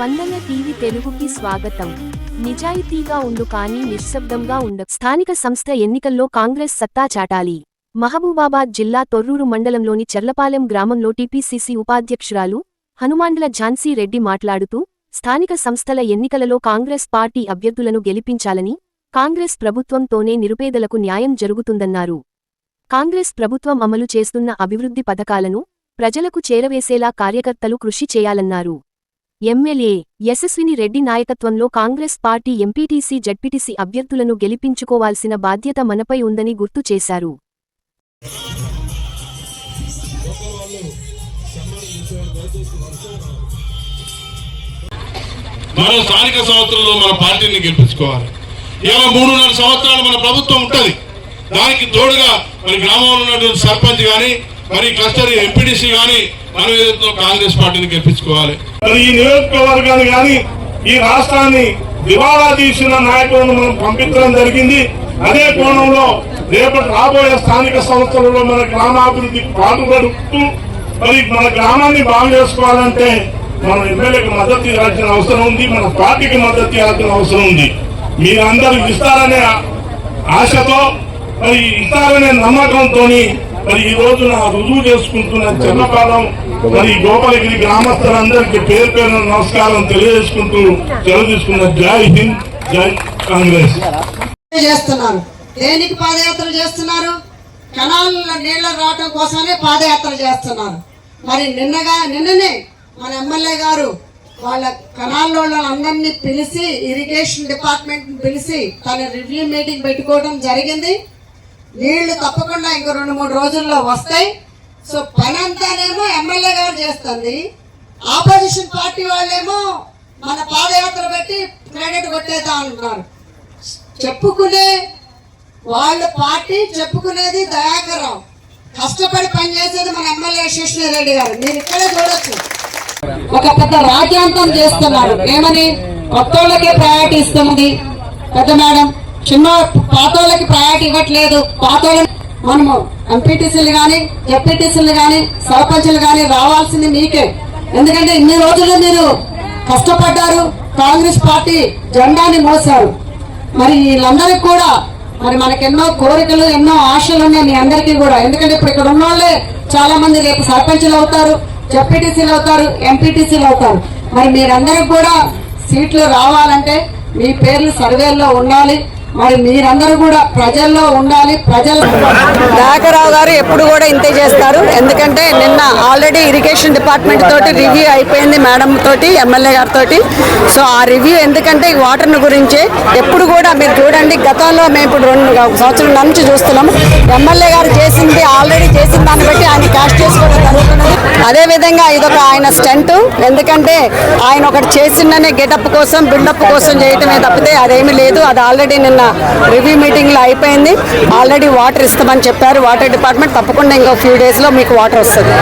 స్పందన టీవీ తెలుగుకి స్వాగతం. నిజాయితీగా ఉండు కానీ నిశ్శబ్దంగా ఉండ స్థానిక సంస్థ ఎన్నికల్లో కాంగ్రెస్ సత్తా చాటాలి. మహబూబాబాద్ జిల్లా తొర్రూరు మండలంలోని చెర్లపాలెం గ్రామంలో టీపీసీసీ ఉపాధ్యక్షురాలు హనుమాండ్ల ఝాన్సీ రెడ్డి మాట్లాడుతూ స్థానిక సంస్థల ఎన్నికలలో కాంగ్రెస్ పార్టీ అభ్యర్థులను గెలిపించాలని కాంగ్రెస్ ప్రభుత్వంతోనే నిరుపేదలకు న్యాయం జరుగుతుందన్నారు. కాంగ్రెస్ ప్రభుత్వం అమలు చేస్తున్న అభివృద్ధి పథకాలను ప్రజలకు చేరవేసేలా కార్యకర్తలు కృషి చేయాలన్నారు. ఎమ్మెల్యే యశస్విని రెడ్డి నాయకత్వంలో కాంగ్రెస్ పార్టీ ఎంపీటీసీ జడ్పీటీసీ అభ్యర్థులను గెలిపించుకోవాల్సిన బాధ్యత మనపై ఉందని గుర్తు చేశారు. మనం స్థానిక సంవత్సరంలో మన పార్టీని గెలిపించుకోవాలి. ఇలా మూడున్నర సంవత్సరాలు మన ప్రభుత్వం ఉంటుంది. దానికి తోడుగా మరి గ్రామంలో ఉన్నటువంటి సర్పంచ్ కానీ మరి క్లస్టర్ ఎంపీడీసీ కానీ మనం ఏదైతే కాంగ్రెస్ పార్టీని గెలిపించుకోవాలి. మరి ఈ నియోజకవర్గాన్ని కానీ ఈ రాష్ట్రాన్ని దివాలా తీసిన నాయకులను మనం పంపించడం జరిగింది. అదే కోణంలో రేపటి రాబోయే స్థానిక సంస్థలలో మన గ్రామాభివృద్ధి పాటుపడుతూ మరి మన గ్రామాన్ని బాగు చేసుకోవాలంటే మనం ఎమ్మెల్యేకి మద్దతు ఇవ్వాల్సిన అవసరం ఉంది మన పార్టీకి మద్దతు ఇవ్వాల్సిన అవసరం ఉంది. మీరందరూ ఇస్తారనే ఆశతో మరి ఇస్తారనే నమ్మకంతో మరి ఈ రోజున రుజువు చేసుకుంటున్న చిన్నపాలెం మరి గోపాలగిరి గ్రామస్తులందరికీ పేరు పేరు నమస్కారం తెలియజేసుకుంటూ సెలవు తీసుకున్న జై హింద్ జై కాంగ్రెస్. చేస్తున్నారు? దేనికి పాదయాత్ర చేస్తున్నారు? కణాలలో నీళ్ళు రావటం కోసమే పాదయాత్ర చేస్తున్నారు. మరి నిన్నగా నిన్ననే మన ఎమ్మెల్యే గారు వాళ్ళ కణాల్లో అందరినీ పిలిచి ఇరిగేషన్ డిపార్ట్మెంట్ పిలిచి తన రివ్యూ మీటింగ్ పెట్టుకోవడం జరిగింది. నీళ్ళు తప్పకుండా ఇంకో రెండు మూడు రోజుల్లో వస్తాయి. సో పని అంతానేమో ఎమ్మెల్యే గారు చేస్తుంది. ఆపోజిషన్ పార్టీ వాళ్ళేమో మన పాదయాత్ర పెట్టి క్రెడిట్ కొట్టేదా అంటున్నారు చెప్పుకునే వాళ్ళ పార్టీ చెప్పుకునేది దయాకరం. కష్టపడి పనిచేసేది మన ఎమ్మెల్యే రెడ్డి గారు. మీరు ఇక్కడే చూడొచ్చు. ఒక పెద్ద రాజ్యాంతం చేస్తున్నారు. ఏమని? కొత్తోళ్ళకే ప్రయారిటీ ఇస్తుంది పెద్ద మేడం. చిన్న పాతోళ్ళకి ప్రయారిటీ ఇవ్వట్లేదు. పాతోళ్ళని మనము ఎంపీటీసీలు కానీ ఎప్పిటీసీలు కానీ సర్పంచులు కానీ రావాల్సింది మీకే. ఎందుకంటే ఇన్ని రోజులు మీరు కష్టపడ్డారు. కాంగ్రెస్ పార్టీ జెండాని మోసారు మరి వీళ్ళందరికీ కూడా మరి మనకి ఎన్నో కోరికలు ఎన్నో ఆశలు ఉన్నాయి మీ అందరికీ కూడా. ఎందుకంటే ఇప్పుడు ఇక్కడ ఉన్న వాళ్ళే చాలా మంది రేపు సర్పంచులు అవుతారు జెడ్పీటీసీలు అవుతారు ఎంపీటీసీలు అవుతారు. మరి మీరందరికి కూడా సీట్లు రావాలంటే మీ పేర్లు సర్వేల్లో ఉండాలి. మరి మీరందరూ కూడా ప్రజల్లో ఉండాలి ప్రజల గారు ఎప్పుడు కూడా ఇంతే చేస్తారు. ఎందుకంటే నిన్న ఆల్రెడీ ఇరిగేషన్ డిపార్ట్మెంట్ తోటి రివ్యూ అయిపోయింది మేడం తోటి ఎమ్మెల్యే గారితో సో ఆ రివ్యూ ఎందుకంటే ఈ వాటర్ను గురించి. ఎప్పుడు కూడా మీరు చూడండి గతంలో మేము ఇప్పుడు రెండు సంవత్సరం నుంచి చూస్తున్నాము ఎమ్మెల్యే గారు చేసింది ఆల్రెడీ చేసిన దాన్ని బట్టి ఆయన క్యాష్ చేసుకోవడం జరుగుతున్నది. అదేవిధంగా ఇదొక ఆయన స్టంట్. ఎందుకంటే ఆయన ఒకటి చేసిందనే గెటప్ కోసం బిల్డప్ కోసం చేయటమే తప్పితే అదేమీ లేదు. అది ఆల్రెడీ నిన్న రివ్యూ మీటింగ్లో అయిపోయింది. ఆల్రెడీ వాటర్ ఇస్తామని చెప్పారు. వాటర్ డిపార్ట్మెంట్ తప్పకుండా ఇంకో ఫ్యూ డేస్లో మీకు వాటర్ వస్తుంది.